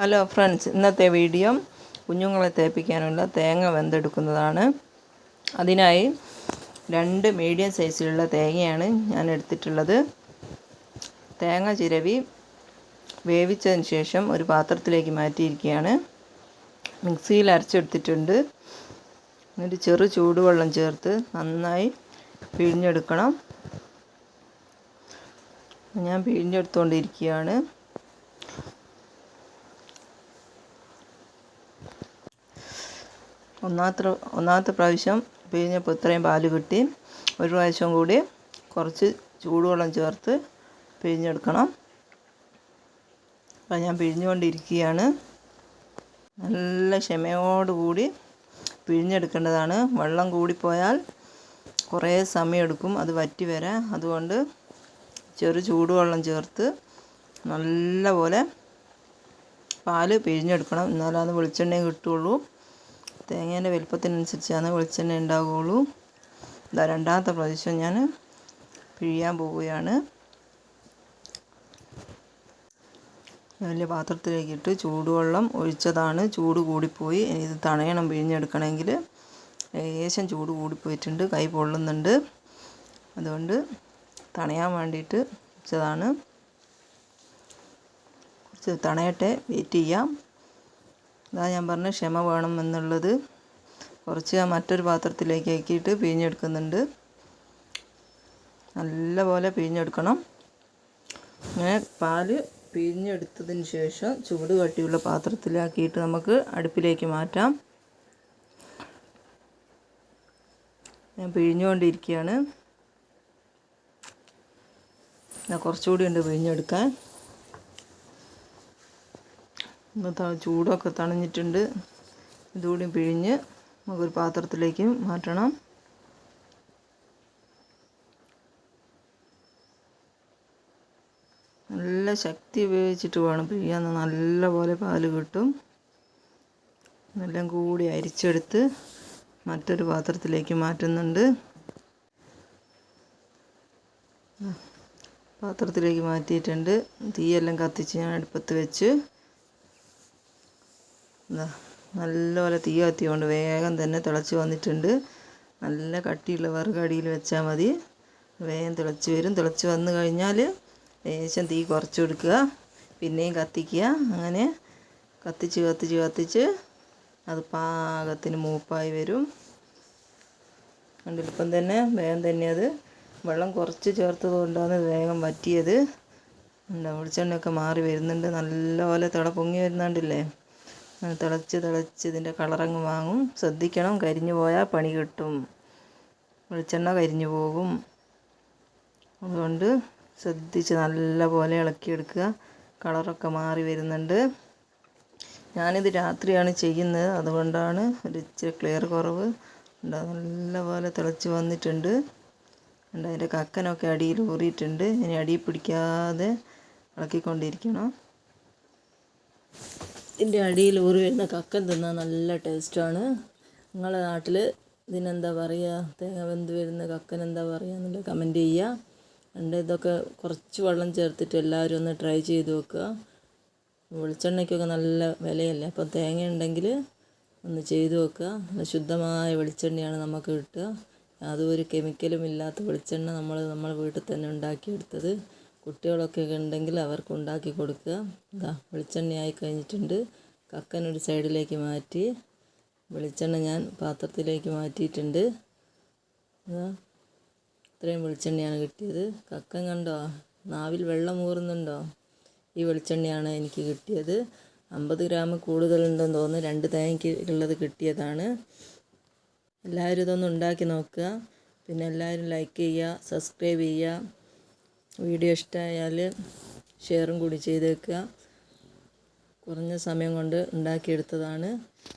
Hello friends ഇന്നത്തെ video കുഞ്ഞുങ്ങളെ തേപ്പിക്കാനുള്ള തേങ്ങ വെന്തെടുക്കുന്നതാണ്. അതിനായി രണ്ട് മീഡിയം സൈസിലുള്ള തേങ്ങയാണ് ഞാൻ എടുത്തിട്ടുള്ളത്. തേങ്ങ ചിരവി വേവിച്ചതിന് ശേഷം ഒരു പാത്രത്തിലേക്ക് മാറ്റിയിരിക്കുകയാണ്. മിക്സിയിൽ അരച്ചെടുത്തിട്ടുണ്ട്. എന്നിട്ട് ചെറു ചൂടുവെള്ളം ചേർത്ത് നന്നായി പിഴിഞ്ഞെടുക്കണം. ഞാൻ പിഴിഞ്ഞെടുത്തുകൊണ്ടിരിക്കുകയാണ് ഒന്നാമത്തെ ഒന്നാമത്തെ പ്രാവശ്യം പിഴിഞ്ഞപ്പോൾ ഇത്രയും പാൽ കിട്ടി. ഒരു പ്രാവശ്യം കൂടി കുറച്ച് ചൂടുവെള്ളം ചേർത്ത് പിഴിഞ്ഞെടുക്കണം. അപ്പം ഞാൻ പിഴിഞ്ഞുകൊണ്ടിരിക്കുകയാണ്. നല്ല ക്ഷമയോടുകൂടി പിഴിഞ്ഞെടുക്കേണ്ടതാണ്. വെള്ളം കൂടിപ്പോയാൽ കുറേ സമയമെടുക്കും. അത് വറ്റി വരാൻ. അതുകൊണ്ട് ചെറു ചൂടുവെള്ളം ചേർത്ത് നല്ലപോലെ പാൽ പിഴിഞ്ഞെടുക്കണം. എന്നാലാണ് വെളിച്ചെണ്ണയും കിട്ടുള്ളൂ തേങ്ങേന്റെ വലുപ്പത്തിനനുസരിച്ചാണ് വെളിച്ചെണ്ണ ഉണ്ടാവുകയുള്ളൂ ഇതാ രണ്ടാമത്തെ പ്രാവശ്യം ഞാൻ പിഴിയാൻ പോവുകയാണ്. വലിയ പാത്രത്തിലേക്കിട്ട് ചൂടുവെള്ളം ഒഴിച്ചതാണ്. ചൂട് കൂടിപ്പോയി. ഇനി ഇത് തണയണം പിഴിഞ്ഞെടുക്കണമെങ്കിൽ. ഏകദേശം ചൂട് കൂടിപ്പോയിട്ടുണ്ട്. കൈ പൊള്ളുന്നുണ്ട്. അതുകൊണ്ട് തണയാൻ വേണ്ടിയിട്ട് വെച്ചതാണ്. കുറച്ച് തണയട്ടെ വെയിറ്റ് ചെയ്യാം. ഇതാ ഞാൻ പറഞ്ഞ ക്ഷമ വേണം എന്നുള്ളത് കുറച്ച് ഞാൻ മറ്റൊരു പാത്രത്തിലേക്ക് ആക്കിയിട്ട് പിഴിഞ്ഞെടുക്കുന്നുണ്ട്. നല്ലപോലെ പിഴിഞ്ഞെടുക്കണം. അങ്ങനെ പാൽ പിഴിഞ്ഞെടുത്തതിന് ശേഷം ചൂട് കട്ടിയുള്ള പാത്രത്തിലാക്കിയിട്ട് നമുക്ക് അടുപ്പിലേക്ക് മാറ്റാം. ഞാൻ പിഴിഞ്ഞുകൊണ്ടിരിക്കുകയാണ്. കുറച്ചുകൂടി ഉണ്ട് പിഴിഞ്ഞെടുക്കാൻ. ചൂടൊക്കെ തണിഞ്ഞിട്ടുണ്ട്. ഇതുകൂടി പിഴിഞ്ഞ് നമുക്കൊരു പാത്രത്തിലേക്ക് മാറ്റണം. നല്ല ശക്തി ഉപയോഗിച്ചിട്ട് വേണം പിഴിയാൻ. നല്ല പോലെ പാൽ കിട്ടും. എല്ലാം കൂടി അരിച്ചെടുത്ത് മറ്റൊരു പാത്രത്തിലേക്ക് മാറ്റുന്നുണ്ട്. പാത്രത്തിലേക്ക് മാറ്റിയിട്ടുണ്ട്. തീയെല്ലാം കത്തിച്ച് ഞാൻ അടുപ്പത്ത് വെച്ച് നല്ലപോലെ തീ കത്തിയോണ്ട് വേഗം തന്നെ തിളച്ച് വന്നിട്ടുണ്ട്. നല്ല കട്ടിയുള്ള വിറകടിയിൽ വെച്ചാൽ മതി. വേഗം തിളച്ച് വരും. തിളച്ച് വന്നു കഴിഞ്ഞാൽ ലേശം തീ കുറച്ച് കൊടുക്കുക. പിന്നെയും കത്തിക്കുക. അങ്ങനെ കത്തിച്ച് കത്തിച്ച് കത്തിച്ച് അത് പാകത്തിന് മൂപ്പായി വരും. കണ്ടിപ്പം തന്നെ വേഗം തന്നെ അത് വെള്ളം കുറച്ച് ചേർത്തത് കൊണ്ടാണ് വേഗം വറ്റിയത്. എന്താ വെളിച്ചെണ്ണയൊക്കെ മാറി വരുന്നുണ്ട്. നല്ലപോലെ തിള പൊങ്ങി വരുന്നുണ്ടല്ലേ? തിളച്ച് തിളച്ച് ഇതിന്റെ കളറങ്ങ് വാങ്ങും ശ്രദ്ധിക്കണം കരിഞ്ഞു പോയാൽ പണി കിട്ടും. വെളിച്ചെണ്ണ കരിഞ്ഞു പോകും. അതുകൊണ്ട് ശ്രദ്ധിച്ച് നല്ലപോലെ ഇളക്കിയെടുക്കുക. കളറൊക്കെ മാറി വരുന്നുണ്ട്. ഞാനിത് രാത്രിയാണ് ചെയ്യുന്നത്. അതുകൊണ്ടാണ് ഒരു ഇച്ചിരി ക്ലിയർ കുറവ്. നല്ല പോലെ തിളച്ച് വന്നിട്ടുണ്ട്. ഉണ്ട് അതിന്റെ കക്കനൊക്കെ അടിയിൽ ഊറിയിട്ടുണ്ട്. ഇനി അടിയിൽ പിടിക്കാതെ ഇളക്കിക്കൊണ്ടിരിക്കണം. ഇതിന്റെ അടിയിൽ ഊറി വരുന്ന കക്കൻ തിന്നാൻ നല്ല ടേസ്റ്റാണ്. നിങ്ങളുടെ നാട്ടിൽ ഇതിനെന്താ പറയുക തേങ്ങ വെന്ത് വരുന്ന കക്കൻ എന്താ പറയുക എന്നുള്ളത് കമന്റ് ചെയ്യുക. എന്റെ ഇതൊക്കെ കുറച്ച് വെള്ളം ചേർത്തിട്ട് എല്ലാവരും ഒന്ന് ട്രൈ ചെയ്ത് വെക്കുക വെളിച്ചെണ്ണയ്ക്കൊക്കെ നല്ല വിലയല്ലേ? അപ്പോൾ തേങ്ങ ഉണ്ടെങ്കിൽ ഒന്ന് ചെയ്ത് വെക്കുക നല്ല ശുദ്ധമായ വെളിച്ചെണ്ണയാണ് നമുക്ക് കിട്ടുക. അതും ഒരു കെമിക്കലും ഇല്ലാത്ത വെളിച്ചെണ്ണ നമ്മൾ നമ്മുടെ വീട്ടിൽ തന്നെ ഉണ്ടാക്കിയെടുത്തത്. കുട്ടികളൊക്കെ ഉണ്ടെങ്കിൽ അവർക്ക് ഉണ്ടാക്കി കൊടുക്കുക. ഇതാ വെളിച്ചെണ്ണയായി കഴിഞ്ഞിട്ടുണ്ട്. കക്കൻ ഒരു സൈഡിലേക്ക് മാറ്റി വെളിച്ചെണ്ണ ഞാൻ പാത്രത്തിലേക്ക് മാറ്റിയിട്ടുണ്ട്. ഇത്രയും വെളിച്ചെണ്ണയാണ് കിട്ടിയത്. കക്കൻ കണ്ടോ? നാവിൽ വെള്ളം ഊറുന്നുണ്ടോ? ഈ വെളിച്ചെണ്ണയാണ് എനിക്ക് കിട്ടിയത്. അമ്പത് ഗ്രാം കൂടുതലുണ്ടെന്ന് തോന്നുന്നു. രണ്ട് തേങ്ങയ്ക്ക് ഉള്ളത് കിട്ടിയതാണ്. എല്ലാവരും ഇതൊന്ന് ഉണ്ടാക്കി നോക്കുക. പിന്നെ എല്ലാവരും ലൈക്ക് ചെയ്യുക സബ്സ്ക്രൈബ് ചെയ്യുക. വീഡിയോ ഇഷ്ടമായാൽ ഷെയറും കൂടി ചെയ്തേക്കുക കുറഞ്ഞ സമയം കൊണ്ട് ഉണ്ടാക്കിയെടുത്തതാണ്.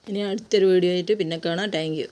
ഇനി അടുത്തൊരു വീഡിയോ ആയിട്ട് പിന്നെ കാണാം. താങ്ക്